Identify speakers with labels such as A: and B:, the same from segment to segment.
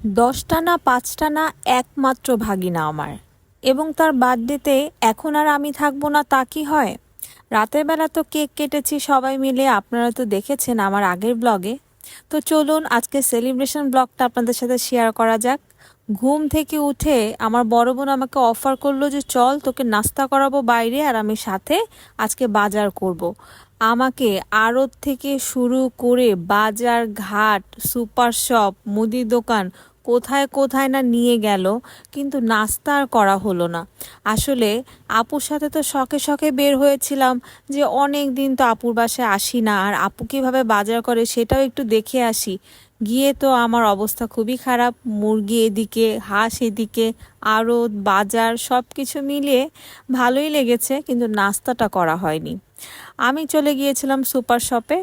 A: দশটা না পাঁচটা না একমাত্র ভাগিনা আমার। এবং তার বার্থডেতে এখন আর আমি থাকব না, তা কি হয়? রাতের বেলা তো কেক কেটেছি সবাই মিলে, আপনারা তো দেখেছেন আমার আগের ব্লগে তো চলুন আজকে সেলিব্রেশন ব্লগটা আপনাদের সাথে শেয়ার করা যাক। ঘুম থেকে উঠে আমার বড় বোন আমাকে অফার করল যে, চল তোকে নাস্তা করাবো বাইরে আর আমি সাথে আজকে বাজার করব। আমাকে আড়ত থেকে শুরু করে বাজার ঘাট, সুপার শপ, মুদি দোকান কোথায় কোথায় না নিয়ে গেল, কিন্তু নাস্তা আর করা হলো না আসলে আপুর সাথে তো শখে শখে বের হয়েছিলাম যে, অনেক দিন তো আপুর বাসায় আসি না, আর আপু কীভাবে বাজার করে সেটাও একটু দেখে আসি গিয়ে তো আমার অবস্থা খুবই খারাপ। মুরগি এদিকে, হাঁস এদিকে আরও বাজার সব কিছু মিলিয়ে ভালোই লেগেছে, কিন্তু নাস্তাটা করা হয়নি। আমি চলে গিয়েছিলাম সুপার শপে।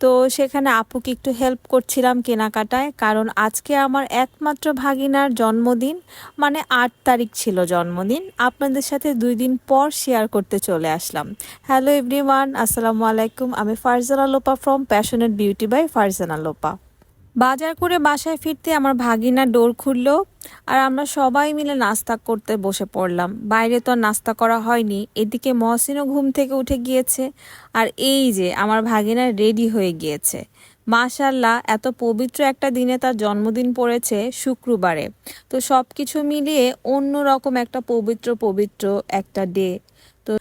A: তো সেখানে আপুকে একটু হেল্প করছিলাম কেনাকাটায়, কারণ আজকে আমার একমাত্র ভাগিনার জন্মদিন মানে আট তারিখ ছিল জন্মদিন। আপনাদের সাথে দুই দিন পর শেয়ার করতে চলে আসলাম। হ্যালো এভরিওয়ান আসসালামু আলাইকুম। আমি Farzana Lopa from Passionate Beauty by Farzana Lopa. বাজার করে বাসায় ফিরতে আমার ভাগিনা ডোর খুললো আর আমরা সবাই মিলে নাস্তা করতে বসে পড়লাম। বাইরে তো নাস্তা করা হয়নি, এদিকে মহসিনও ঘুম থেকে উঠে গিয়েছে আর এই যে আমার ভাগিনা রেডি হয়ে গিয়েছে। মাশাল্লাহ এত পবিত্র একটা দিনে তার জন্মদিন পড়েছে শুক্রবারে। তো সব কিছু মিলিয়ে অন্য রকম একটা পবিত্র পবিত্র একটা ডে তো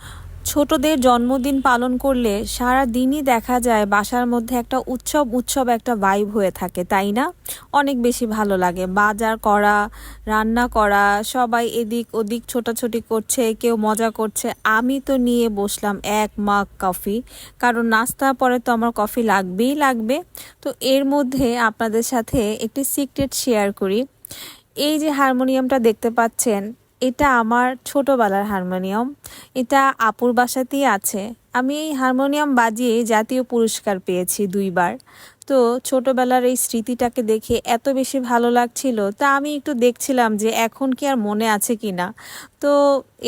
A: ছোটদের জন্মদিন পালন করলে সারা দিনই দেখা যায় বাসার মধ্যে একটা উৎসব উৎসব একটা ভাইব হয়ে থাকে, তাই না? অনেক বেশি ভালো লাগে। বাজার করা, রান্না করা, সবাই এদিক ওদিক ছোটাছুটি করছে, কেউ মজা করছে। আমি তো নিয়ে বসলাম এক মাগ কফি কারণ নাস্তার পরে তো আমার কফি লাগবেই লাগবে। তো এর মধ্যে আপনাদের সাথে একটি সিক্রেট শেয়ার করি। এই যে হারমোনিয়ামটা দেখতে পাচ্ছেন এটা আমার ছোটবেলার হারমোনিয়াম। এটা আপুর বাসাতেই আছে। আমি এই হারমোনিয়াম বাজিয়ে জাতীয় পুরস্কার পেয়েছি দুইবার। তো ছোটবেলার এই স্মৃতিটাকে দেখে এত বেশি ভালো লাগছিল, তা আমি একটু দেখছিলাম যে এখন কি আর মনে আছে কি না। তো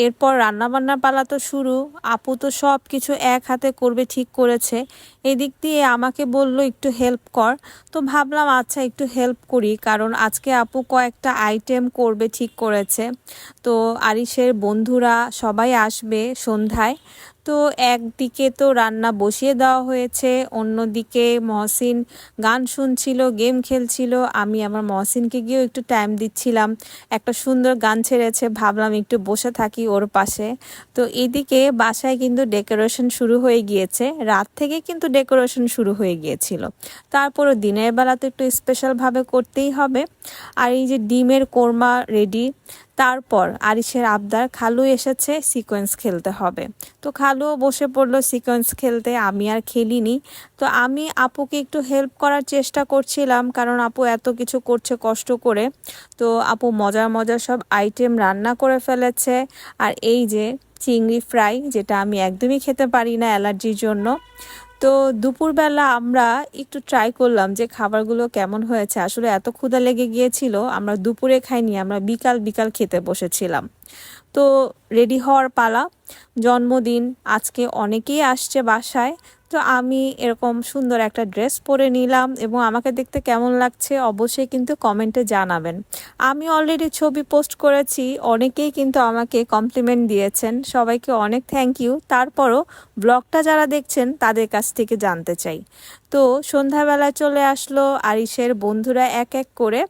A: এরপর রান্নাবান্নার পালা তো শুরু, আপু তো সব কিছু এক হাতে করবে ঠিক করেছে। এদিক দিয়ে আমাকে বলল, একটু হেল্প কর। তো ভাবলাম আচ্ছা একটু হেল্প করি, কারণ আজকে আপু কয়েকটা আইটেম করবে ঠিক করেছে। তো আরিসের বন্ধুরা সবাই আসবে সন্ধ্যায়। তো একদিকে তো রান্না বসিয়ে দেওয়া হয়েছে, অন্যদিকে মহসিন গান শুনছিল, গেম খেলছিল। আমি আমার মহসিনকে গিয়েও একটু টাইম দিচ্ছিলাম। একটা সুন্দর গান ছেড়েছে, ভাবলাম একটু বসে থাকি ওর পাশে। তো এদিকে বাসায় কিন্তু ডেকোরেশন শুরু হয়ে গিয়েছে, রাত থেকে কিন্তু ডেকোরেশন শুরু হয়ে গিয়েছিল। তারপরও দিনের বেলা তো একটু স্পেশালভাবে করতেই হবে। আর এই যে ডিমের কোরমা রেডি তারপর আরিসের আবদার খালু এসেছে সিকোয়েন্স খেলতে হবে। তো খালুও বসে পড়ল সিকোয়েন্স খেলতে, আমি আর খেলিনি। তো আমি আপুকে একটু হেল্প করার চেষ্টা করছিলাম, কারণ আপু এত কিছু করছে কষ্ট করে। তো আপু মজার মজার সব আইটেম রান্না করে ফেলেছে। আর এই যে চিংড়ি ফ্রাই যেটা আমি একদমই খেতে পারি না অ্যালার্জির জন্য। তো দুপুরবেলা আমরা একটু ট্রাই করলাম যে খাবারগুলো কেমন হয়েছে। আসলে এত ক্ষুধা লেগে গিয়েছিল, আমরা দুপুরে খাইনি, আমরা বিকাল বিকাল খেতে বসেছিলাম। তো রেডি হওয়ার পালা, জন্মদিন, আজকে অনেকেই আসছে বাসায় তো আমি এরকম সুন্দর একটা ড্রেস পরে নিলাম এবং আমাকে দেখতে কেমন লাগছে অবশ্যই কিন্তু কমেন্টে জানাবেন। আমি অলরেডি ছবি পোস্ট করেছি, অনেকেই কিন্তু আমাকে কমপ্লিমেন্ট দিয়েছেন, সবাইকে অনেক থ্যাংক ইউ তারপরও ব্লগটা যারা দেখছেন, তাদের কাছ থেকে জানতে চাই। তো সন্ধ্যাবেলায় চলে আসলো আরিসের বন্ধুরা এক এক করে,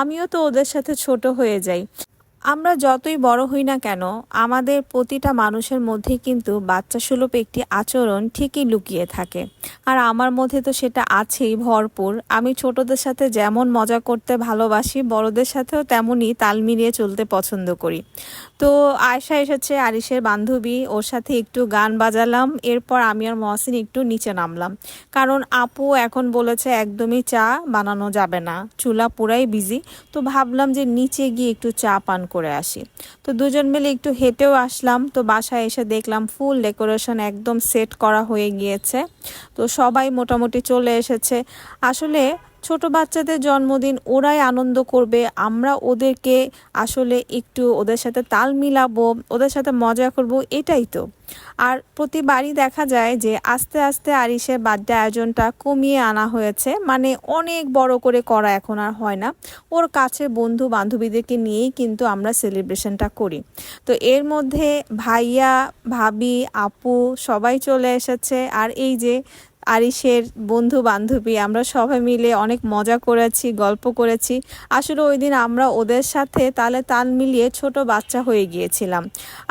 A: আমিও তো ওদের সাথে ছোট হয়ে যাই। আমরা যতই বড় হই না কেন, আমাদের প্রতিটা মানুষের মধ্যে কিন্তু বাচ্চা সুলভ একটি আচরণ ঠিকই লুকিয়ে থাকে। আর আমার মধ্যে তো সেটা আছেই, ভরপুর। আমি ছোটদের সাথে যেমন মজা করতে ভালোবাসি, বড়দের সাথেও তেমনই তাল মিলিয়ে চলতে পছন্দ করি। তো আয়সা এসেছে আরিসের বান্ধবী, ওর সাথে একটু গান বাজালাম, এরপর আমি আর মহসিন একটু নিচে নামলাম। কারণ আপু এখন বলেছে, একদমই চা বানানো যাবে না, চুলা পুরাই বিজি তো ভাবলাম যে নিচে গিয়ে একটু চা পান করে আসি। তো দুজন মিলে একটু হেঁটেও আসলাম। তো বাসায় এসে দেখলাম ফুল ডেকোরেশন একদম সেট করা হয়ে গিয়েছে। তো সবাই মোটামুটি চলে এসেছে। আসলে ছোট বাচ্চাদের জন্মদিন ওরাই আনন্দ করবে। আমরা ওদেরকে আসলে একটু ওদের সাথে তাল মিলাবো, ওদের সাথে মজা করব, এটাই তো। আর প্রতিবারই দেখা যায় যে আস্তে আস্তে আরিসের বার্থডে আয়োজনটা কমিয়ে আনা হয়েছে। মানে অনেক বড় করে করা এখন আর হয় না। ওর কাছে বন্ধু বান্ধবীদেরকে নিয়েই কিন্তু আমরা সেলিব্রেশনটা করি। তো এর মধ্যে ভাইয়া, ভাবি, আপু সবাই চলে এসেছে। আর এই যে আরিসের বন্ধু বান্ধবী আমরা সবাই মিলে অনেক মজা করেছি, গল্প করেছি। আসলে ওই দিন আমরা ওদের সাথে তালে তাল মিলিয়ে ছোট বাচ্চা হয়ে গিয়েছিলাম।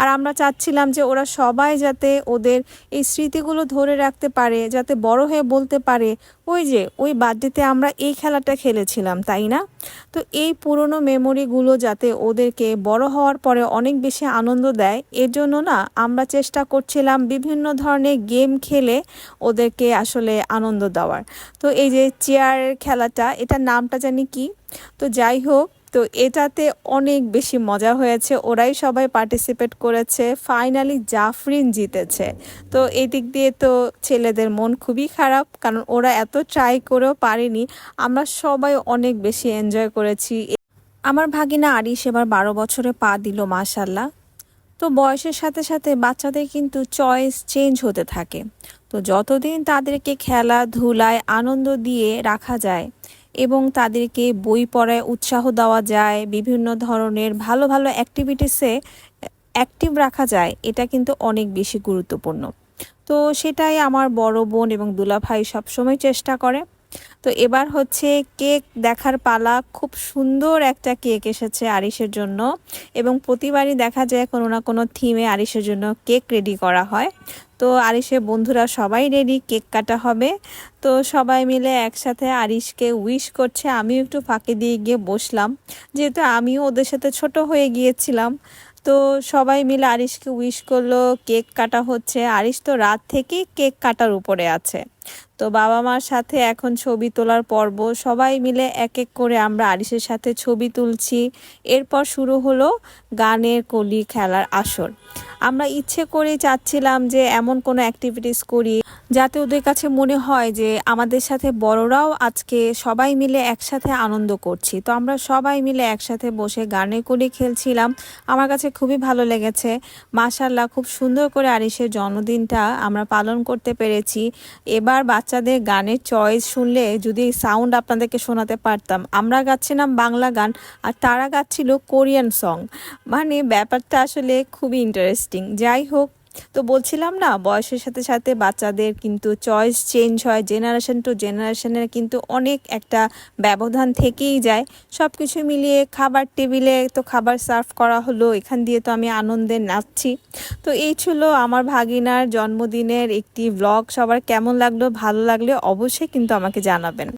A: আর আমরা চাচ্ছিলাম যে ওরা সবাই যাতে ওদের এই স্মৃতিগুলো ধরে রাখতে পারে, যাতে বড় হয়ে বলতে পারে, ওই যে, ওই বার্থডেতে আমরা এই খেলাটা খেলেছিলাম, তাই না? তো এই পুরনো মেমোরিগুলো যাতে ওদেরকে বড় হওয়ার পরে অনেক বেশি আনন্দ দেয়, এর জন্য না আমরা চেষ্টা করছিলাম বিভিন্ন ধরনের গেম খেলে ওদেরকে আসলে আনন্দ দেওয়ার। তো এই যে চেয়ারের খেলাটা, এটার নামটা জানি কি? তো যাই হোক, তো এটাতে অনেক বেশি মজা হয়েছে। ওরাই সবাই পার্টিসিপেট করেছে। ফাইনালি জাফরিন জিতেছে। তো এই দিক দিয়ে তো ছেলেদের মন খুবই খারাপ, কারণ ওরা এত ট্রাই করেও পারেনি। আমরা সবাই অনেক বেশি এনজয় করেছি। আমার ভাগিনা আরিস এবার বারো বছরে পা দিল মাশাল্লাহ তো বয়সের সাথে সাথে বাচ্চাদের কিন্তু চয়েস চেঞ্জ হতে থাকে। তো যতদিন তাদেরকে খেলাধুলায় আনন্দ দিয়ে রাখা যায় এবং তাদেরকে বই পড়ায় উৎসাহ দেওয়া যায়, বিভিন্ন ধরনের ভালো ভালো অ্যাক্টিভিটিসে অ্যাক্টিভ রাখা যায়, এটা কিন্তু অনেক বেশি গুরুত্বপূর্ণ। তো সেটাই আমার বড় বোন এবং দুলাভাই সবসময় চেষ্টা করে। তো এবার হচ্ছে কেক দেখার পালা। খুব সুন্দর একটা কেক এসেছে আরিসের জন্য এবং প্রতিবারই দেখা যায় কোনো না কোনো থিমে আরিসের জন্য কেক রেডি করা হয়। তো আরিসের বন্ধুরা সবাই রেডি, কেক কাটা হবে। তো সবাই মিলে একসাথে আরিসকে উইশ করছে। আমিও একটু ফাঁকে দিয়ে গিয়ে বসলাম। যেহেতু আমিও ওদের সাথে ছোট হয়ে গিয়েছিলাম। তো সবাই মিলে আরিসকে উইশ করল, কেক কাটা হচ্ছে। আরিস তো রাত থেকেই কেক কাটার উপরে আছে। তো বাবা মার সাথে এখন ছবি তোলার পর্ব, সবাই মিলে এক এক করে আমরা আরিসের সাথে ছবি তুলছি। এরপর শুরু হলো গানের কলি খেলার আসর। আমরা ইচ্ছে করে চাচ্ছিলাম যে এমন কোনো অ্যাক্টিভিটিস করি যাতে ওদের কাছে মনে হয় যে আমাদের সাথে বড়রাও আজকে সবাই মিলে একসাথে আনন্দ করছি। তো আমরা সবাই মিলে একসাথে বসে গানের কলি খেলছিলাম। আমার কাছে খুবই ভালো লেগেছে। মাশাল্লাহ খুব সুন্দর করে আরিসের জন্মদিনটা আমরা পালন করতে পেরেছি। এবার বাচ্চাদের গানের চয়েস শুনলে যদি সাউন্ড আপনাদেরকে শোনাতে পারতাম। আমরা গাচ্ছিলাম বাংলা গান আর তারা গাচ্ছিল কোরিয়ান সং মানে ব্যাপারটা আসলে খুবই ইন্টারেস্টিং যাই হোক তো বলছিলাম না, বয়সের সাথে সাথে বাচ্চাদের কিন্তু চয়েস চেঞ্জ হয় জেনারেশন টু জেনারেশনের কিন্তু অনেক একটা ব্যবধান থেকেই যায়। সব কিছু মিলিয়ে খাবার টেবিলে তো খাবার সার্ভ করা হলো, এখান দিয়ে তো আমি আনন্দে নাচছি। তো এই ছিল আমার ভাগিনার জন্মদিনের একটি ব্লগ সবার কেমন লাগল, ভালো লাগলে অবশ্যই কিন্তু আমাকে জানাবেন।